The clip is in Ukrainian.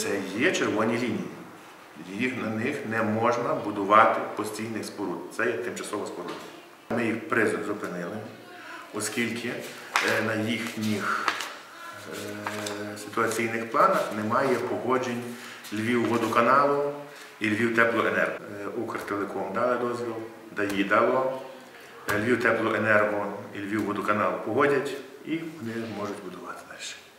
Це є червоні лінії. Їх, на них не можна будувати постійних споруд. Це є тимчасова споруда. Ми їх призупинили, оскільки е, на їхніх е, ситуаційних планах немає погоджень Львівводоканалу і Львівтеплоенерго. Е, Укртелеком дали дозвіл, ДАІ дало, е, Львівтеплоенерго і Львівводоканал погодять і вони можуть будувати далі.